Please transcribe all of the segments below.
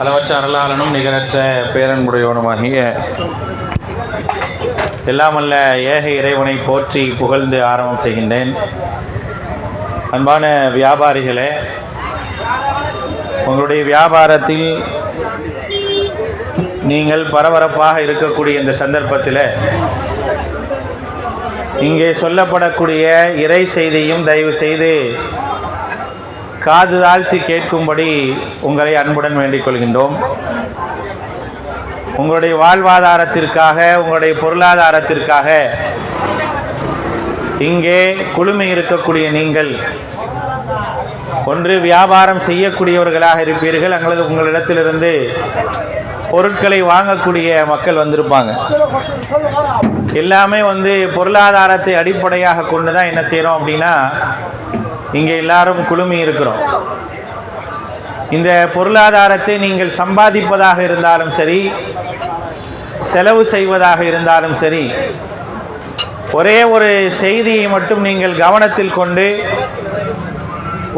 அளவற்ற அருளாளனும் நிகரற்ற பேரன்புடையவனுமாகிய எல்லாமல்ல ஏக இறைவனை போற்றி புகழ்ந்து ஆரம்பம் செய்கின்றேன். அன்பான வியாபாரிகளே உங்களுடைய வியாபாரத்தில் நீங்கள் பரபரப்பாக இருக்கக்கூடிய இந்த சந்தர்ப்பத்தில் இங்கே சொல்லப்படக்கூடிய இறை செய்தியும் தயவு செய்து காது தாழ்த்தி கேட்கும்படி உங்களை அன்புடன் வேண்டிக் கொள்கின்றோம். உங்களுடைய வாழ்வாதாரத்திற்காக உங்களுடைய பொருளாதாரத்திற்காக இங்கே குழுமை இருக்கக்கூடிய நீங்கள் ஒன்று வியாபாரம் செய்யக்கூடியவர்களாக இருப்பீர்கள். அல்லது உங்களிடத்திலிருந்து பொருட்களை வாங்கக்கூடிய மக்கள் வந்திருப்பாங்க. எல்லாமே வந்து பொருளாதாரத்தை அடிப்படையாக கொண்டு தான் என்ன செய்கிறோம் அப்படின்னா இங்கே எல்லாரும் குழுமி இருக்கிறோம். இந்த பொருளாதாரத்தை நீங்கள் சம்பாதிப்பதாக இருந்தாலும் சரி செலவு செய்வதாக இருந்தாலும் சரி ஒரே ஒரு செய்தியை மட்டும் நீங்கள் கவனத்தில் கொண்டு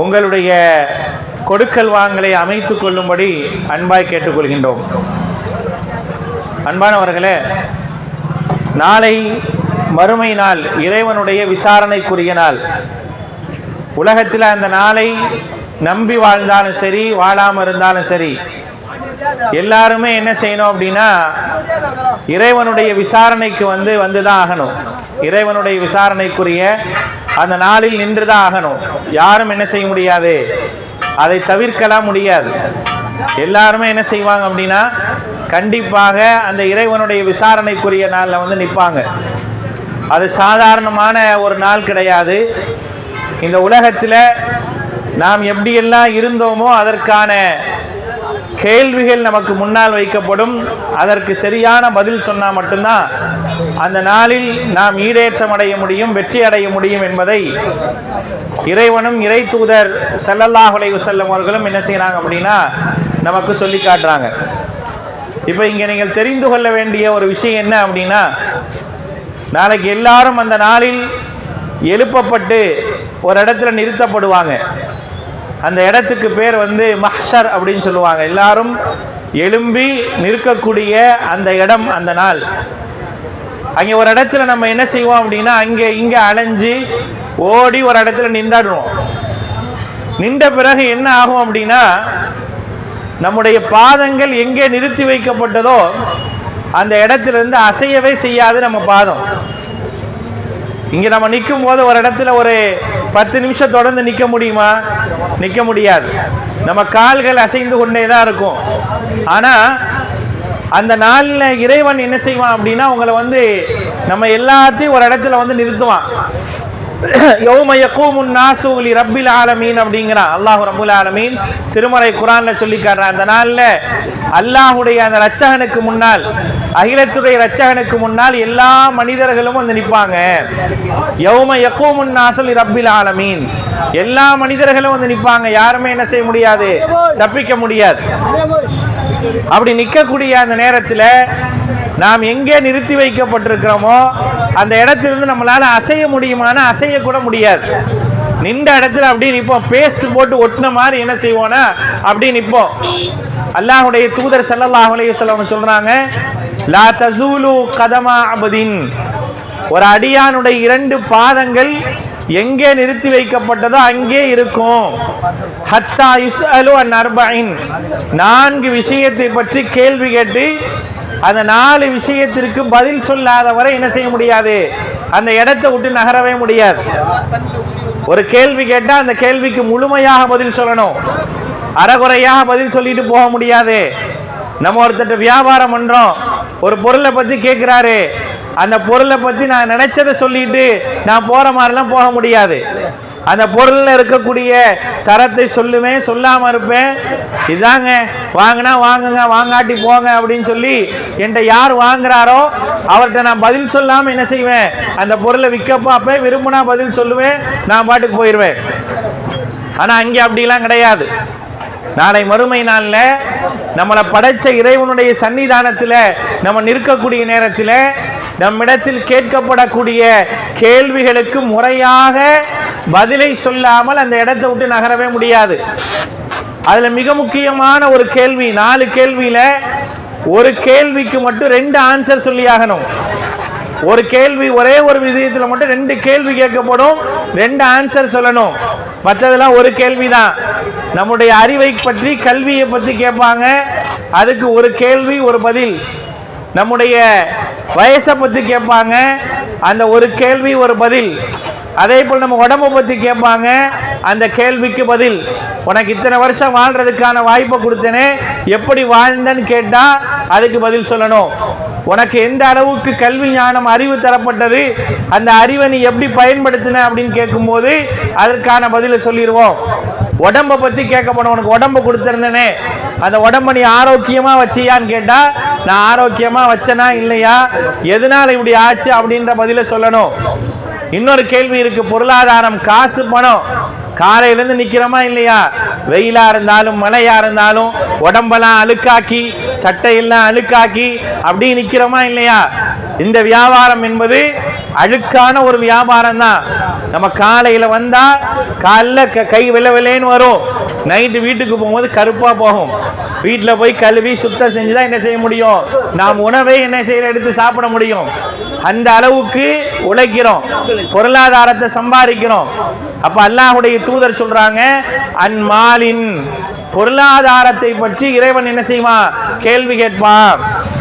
உங்களுடைய கொடுக்கல் வாங்கலை அமைத்து கொள்ளும்படி அன்பாய் கேட்டுக்கொள்கின்றோம். அன்பானவர்களே நாளை மறுமை நாள் இறைவனுடைய விசாரணைக்குரிய நாள். உலகத்தில் அந்த நாளை நம்பி வாழ்ந்தாலும் சரி வாழாமல் இருந்தாலும் சரி எல்லாருமே என்ன செய்யணும் அப்படின்னா இறைவனுடைய விசாரணைக்கு வந்து வந்து தான் ஆகணும். இறைவனுடைய விசாரணைக்குரிய அந்த நாளில் நின்று தான் ஆகணும். யாரும் என்ன செய்ய முடியாது. அதை தவிர்க்கலாம் முடியாது. எல்லாருமே என்ன செய்வாங்க அப்படின்னா கண்டிப்பாக அந்த இறைவனுடைய விசாரணைக்குரிய நாளில் வந்து நிற்பாங்க அது சாதாரணமான ஒரு நாள் கிடையாது. இந்த உலகத்தில் நாம் எப்படியெல்லாம் இருந்தோமோ அதற்கான கேள்விகள் நமக்கு முன்னால் வைக்கப்படும். அதற்கு சரியான பதில் சொன்னால் மட்டும்தான் அந்த நாளில் நாம் ஈடேற்றம் அடைய முடியும் வெற்றி அடைய முடியும் என்பதை இறைவனும் இறை தூதர் செல்லல்லாஹுலை செல்லும் அவர்களும் என்ன செய்கிறாங்க அப்படின்னா நமக்கு சொல்லி காட்டுறாங்க. இப்போ இங்கே நீங்கள் தெரிந்து கொள்ள வேண்டிய ஒரு விஷயம் என்ன அப்படின்னா நாளைக்கு எல்லாரும் அந்த நாளில் எழுப்பப்பட்டு ஒரு இடத்துல நிறுத்தப்படுவாங்க. அந்த இடத்துக்கு பேர் வந்து மஹ்ஷர் அப்படின்னு சொல்லுவாங்க. எல்லாரும் எழும்பி நிற்கக்கூடிய அந்த இடம் அந்த நாள். அங்கே ஒரு இடத்துல நம்ம என்ன செய்வோம் அப்படின்னா அங்கே இங்கே அலைஞ்சு ஓடி ஒரு இடத்துல நின்றாடுவோம். நின்ற பிறகு என்ன ஆகும் அப்படின்னா நம்முடைய பாதங்கள் எங்கே நிறுத்தி வைக்கப்பட்டதோ அந்த இடத்திலிருந்து அசையவே செய்யாது நம்ம பாதம். இங்கே நம்ம நிற்கும் போது ஒரு இடத்துல ஒரு பத்து நிமிஷம் தொடர்ந்து நிற்க முடியுமா? நிற்க முடியாது. நம்ம கால்கள் அசைந்து கொண்டே தான் இருக்கும். ஆனால் அந்த நாளில் இறைவன் என்ன செய்வான் அப்படின்னா உங்களை வந்து நம்ம எல்லாத்தையும் ஒரு இடத்துல வந்து நிறுத்துவான். யௌம யகூமுன் நாசு லி ரப்பில் ஆலமீன் அப்படிங்கிறான் அல்லாஹ் ரப்புல் ஆலமீன். திருமறை குரான்ல சொல்லி காட்டுறான் அந்த நாளில் அல்லாஹுடைய அந்த ரச்சகனுக்கு முன்னால் அகிலத்துடைய ரச்சகனுக்கு முன்னால் எல்லா மனிதர்களும் வந்து நிற்பாங்க. யௌம யகூமுன் நாசல் ரப்பில் ஆலமீன். எல்லா மனிதர்களும் வந்து நிற்பாங்க. யாருமே என்ன செய்ய முடியாது? தப்பிக்க முடியாது. அப்படி நிற்கக்கூடிய அந்த நேரத்தில் நாம் எங்கே நிறுத்தி வைக்கப்பட்டிருக்கிறோமோ அந்த இடத்திலிருந்து நம்மளால் அசைய முடியுமானா அசையக்கூட முடியாது. நின்ற இடத்துல அப்படியே நிற்போம். பேஸ்ட் போட்டு ஒட்டின மாதிரி என்ன செய்வோம்னா அப்படியே நிற்போம். அல்லாஹுடைய தூதர் ஸல்லல்லாஹு அலைஹி வஸல்லம் லா தசூலு கதமா அபதின். ஒரு அடியானுடைய இரண்டு பாதங்கள் எங்கே நிறுத்தி வைக்கப்பட்டதோ அங்கே இருக்கும். ஹத்தா யுஸ்அலு அன் அர்பைன். நான்கு விஷயத்தை பற்றி கேள்வி கேட்டு அந்த நாலு விஷயத்திற்கு பதில் சொல்லாத வரை என்ன செய்ய முடியாது? அந்த இடத்தை விட்டு நகரவே முடியாது. ஒரு கேள்வி கேட்டால் அந்த கேள்விக்கு முழுமையாக பதில் சொல்லணும். அறகுறையாக பதில் சொல்லிட்டு போக முடியாது. நம்ம ஒருத்தர் வியாபாரம் பண்ணுறோம் ஒரு பொருளை பற்றி கேட்குறாரு அந்த பொருளை பற்றி நான் நினச்சதை சொல்லிட்டு நான் போகிற மாதிரிலாம் போக முடியாது. அந்த பொருளில் இருக்கக்கூடிய தரத்தை சொல்லுவேன் சொல்லாமல் இருப்பேன் இதாங்க வாங்கினா வாங்குங்க வாங்காட்டி போங்க அப்படின்னு சொல்லி என்கிட்ட யார் வாங்குறாரோ அவர்கிட்ட நான் பதில் சொல்லாமல் என்ன செய்வேன்? அந்த பொருளை விற்க பார்ப்பேன் விரும்பினா பதில் சொல்லுவேன் நான் பாட்டுக்கு போயிடுவேன் ஆனால் அங்கே அப்படிலாம் கிடையாது. நாளை மறுமை நாளில் நம்மளை படைச்ச இறைவனுடைய சன்னிதானத்தில் நம்ம நிற்கக்கூடிய நேரத்தில் நம்மிடத்தில் கேட்கப்படக்கூடிய கேள்விகளுக்கு முறையாக பதிலை சொல்லாமல் அந்த இடத்தை விட்டு நகரவே முடியாது. அதில் மிக முக்கியமான ஒரு கேள்வி நாலு கேள்வியில் ஒரு கேள்விக்கு மட்டும் ரெண்டு ஆன்சர் சொல்லியாகணும் ஒரு கேள்வி ஒரே ஒரு விஷயத்தில் மட்டும் ரெண்டு கேள்வி கேட்கப்படும் ரெண்டு ஆன்சர் சொல்லணும். மற்றதெல்லாம் ஒரு கேள்வி தான் நம்முடைய அறிவை பற்றி கல்வியை பற்றி கேட்பாங்க. அதுக்கு ஒரு கேள்வி ஒரு பதில். நம்முடைய வயசை பற்றி கேட்பாங்க. அந்த ஒரு கேள்வி ஒரு பதில். அதே போல் நம்ம உடம்பை பற்றி கேட்பாங்க. அந்த கேள்விக்கு பதில் உனக்கு இத்தனை வருஷம் வாழ்றதுக்கான வாய்ப்பை கொடுத்தேனே எப்படி வாழ்ந்தேன்னு கேட்டால் அதுக்கு பதில் சொல்லணும். உனக்கு எந்த அளவுக்கு கல்வி ஞானம் அறிவு தரப்பட்டது அந்த அறிவை நீ எப்படி பயன்படுத்தின? அப்படின்னு கேட்கும்போது அதற்கான பதிலை சொல்லிடுவோம். உடம்பை பற்றி கேட்கப்படும் உனக்கு உடம்பை கொடுத்துருந்தேனே அந்த உடம்பை நீ ஆரோக்கியமாக வச்சியான்னு கேட்டால் நான் ஆரோக்கியமாக வச்சனா இல்லையா? எதனால் இப்படி ஆச்சு? அப்படின்ற பதிலை சொல்லணும். இன்னொரு கேள்வி இருக்கு பொருளாதாரம் காசு பணம். காலையிலேருந்து நிற்கிறோமா இல்லையா? வெயிலாக இருந்தாலும் மழையாக இருந்தாலும் உடம்பெல்லாம் அழுக்காக்கி சட்டையெல்லாம் அழுக்காக்கி அப்படி நிற்கிறோமா இல்லையா? இந்த வியாபாரம் என்பது அழுக்கான ஒரு வியாபாரம் தான் நம்ம காலையில் வந்தால் காலைல க- கை வெள்ள வெள்ளேன்னு வரும். நைட்டு வீட்டுக்கு போகும்போது கருப்பாக போகும். வீட்டில் போய் கழுவி சுத்தம் செஞ்சு தான் என்ன செய்ய முடியும்? நாம் உணவை என்ன செய்ய எடுத்து சாப்பிட முடியும். அந்த அளவுக்கு உழைக்கிறோம். பொருளாதாரத்தை சம்பாதிக்கிறோம். அப்போ அல்லாஹுடைய தூதர் சொல்கிறாங்க அன்மாலின் பொருளாதாரத்தை பற்றி இறைவன் என்ன செய்வான்? கேள்வி கேட்பான்.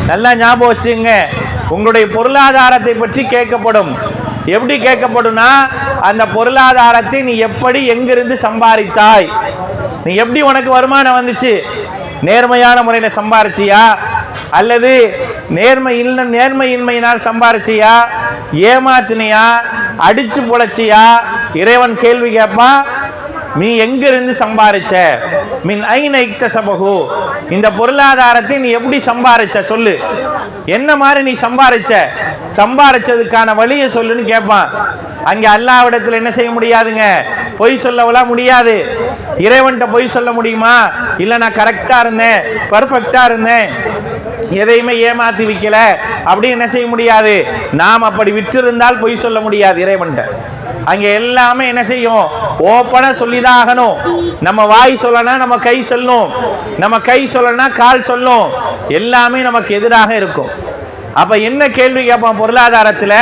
நல்லா ஞாபகம் வச்சுங்க உங்களுடைய பொருளாதாரத்தை பற்றி கேட்கப்படும். எப்படி கேட்கப்படும்னா அந்த பொருளாதாரத்தை நீ எப்படி எங்கிருந்து சம்பாதித்தாய்? நீ எப்படி உனக்கு வருமானம் வந்துச்சு? நேர்மையான முறையில் சம்பாரிச்சியா? அல்லது நேர்மை இல்லை நேர்மையின்மையினால் சம்பாரிச்சியா? ஏமாத்தினியா? அடிச்சு பொழைச்சியா? இறைவன் கேள்வி கேட்பான் நீ எங்கிருந்து சம்பாரிச்ச? மின் ஐன இக்தசபகு இந்த பொருளாதாரத்தை நீ எப்படி சம்பாரிச்ச? சொல்லு. என்ன மாதிரி நீ சம்பாரிச்ச? சம்பாரிச்சதுக்கான வழியை சொல்லுன்னு கேட்பான் அங்கே அல்லாவிடத்தில் என்ன செய்ய முடியாதுங்க? பொய் சொல்லவெல்லாம் முடியாது. இறைவன்கிட்ட பொய் சொல்ல முடியுமா? இல்லை நான் கரெக்டாக இருந்தேன் பர்ஃபெக்டாக இருந்தேன் எதையுமே ஏமாத்தி விற்கல அப்படி என்ன செய்ய முடியாது? நாம் அப்படி விற்றிருந்தால் பொய் சொல்ல முடியாது இறைவன்கிட்ட. அங்கே எல்லாமே என்ன செய்யும்? ஓப்பனாக சொல்லி தான் ஆகணும். நம்ம வாய் சொல்லனா நம்ம கை சொல்லும் நம்ம கை சொல்லனா கால் சொல்லும் எல்லாமே நமக்கு எதிராக இருக்கும். அப்போ என்ன கேள்வி கேட்பான் பொருளாதாரத்தில்?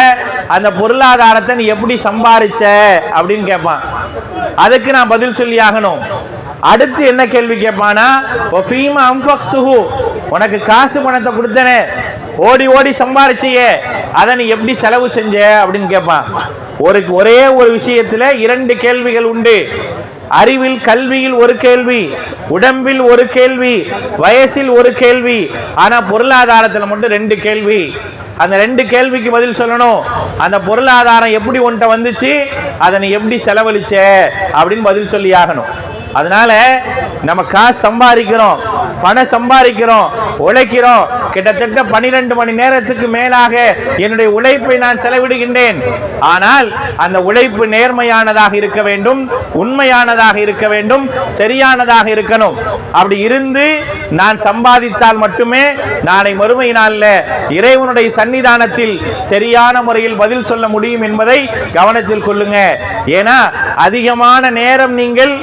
அந்த பொருளாதாரத்தை நீ எப்படி சம்பாரிச்ச? அப்படின்னு கேட்பான். அதுக்கு நான் பதில் சொல்லி ஆகணும். அடுத்து என்ன கேள்வி கேட்பானா உனக்கு காசு பணத்தை கொடுத்தனே. ஓடி ஓடி சம்பாரிச்சியே. அதை நீ எப்படி செலவு செஞ்ச? அப்படின்னு கேட்பான். ஒரு ஒரே ஒரு விஷயத்துல இரண்டு கேள்விகள் உண்டு. அறிவில் கல்வியில் ஒரு கேள்வி உடம்பில் ஒரு கேள்வி வயசில் ஒரு கேள்வி ஆனால் பொருளாதாரத்தில் மட்டும் ரெண்டு கேள்வி. அந்த ரெண்டு கேள்விக்கு பதில் சொல்லணும். அந்த பொருளாதாரம் எப்படி உன்கிட்ட வந்துச்சு? அதை நீ எப்படி செலவழிச்ச? அப்படின்னு பதில் சொல்லி ஆகணும். அதனால நம்ம காசு சம்பாதிக்கிறோம் பணம் சம்பாதிக்கிறோம் உழைக்கிறோம். கிட்டத்தட்ட பன்னிரெண்டு மணி நேரத்துக்கு மேலாக என்னுடைய உழைப்பை நான் செலவிடுகின்றேன். ஆனால் அந்த உழைப்பு நேர்மையானதாக இருக்க வேண்டும் உண்மையானதாக இருக்க வேண்டும் சரியானதாக இருக்கணும். அப்படி இருந்து நான் சம்பாதித்தால் மட்டுமே நாளை மறுமை நாளில் இறைவனுடைய சன்னிதானத்தில் சரியான முறையில் பதில் சொல்ல முடியும் என்பதை கவனத்தில் கொள்ளுங்க. ஏன்னா அதிகமான நேரம் நீங்கள்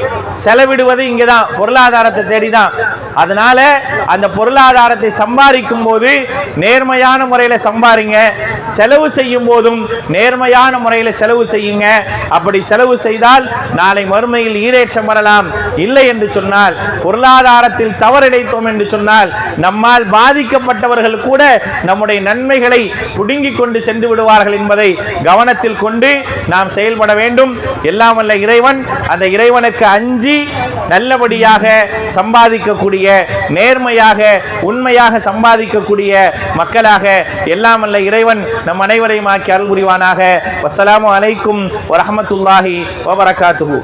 செலவிடுவது இங்கே தான் பொருளாதாரத்தை தேடி தான் அதனால அந்த பொருளாதாரத்தை சம்பாதிக்கும் போது நேர்மையான முறையில் சம்பாதிங்க செலவு செய்யும் போதும் நேர்மையான முறையில் செலவு செய்யுங்க. அப்படி செலவு செய்தால் நாளை மறுமையில் ஈரேற்றம் வரலாம். இல்லை என்று சொன்னால் பொருளாதாரத்தில் தவறிழைத்தோம் என்று சொன்னால் நம்மால் பாதிக்கப்பட்டவர்கள் கூட நம்முடைய நன்மைகளை புடுங்கிக் கொண்டு சென்று விடுவார்கள் என்பதை கவனத்தில் கொண்டு நாம் செயல்பட வேண்டும். எல்லாம் வல்ல இறைவன் அந்த இறைவனுக்கு அஞ்சி நல்லபடியாக சம்பாதிக்கக்கூடிய நேர்மையாக உண்மையாக சம்பாதிக்கக்கூடிய மக்களாக எல்லாம் வல்ல இறைவன் நம் அனைவரையும் ஆக்கி அருள் புரிவானாக. வஸ்ஸலாமு அலைக்கும் வரமத்துல்லாஹி வபரகாத்துஹு.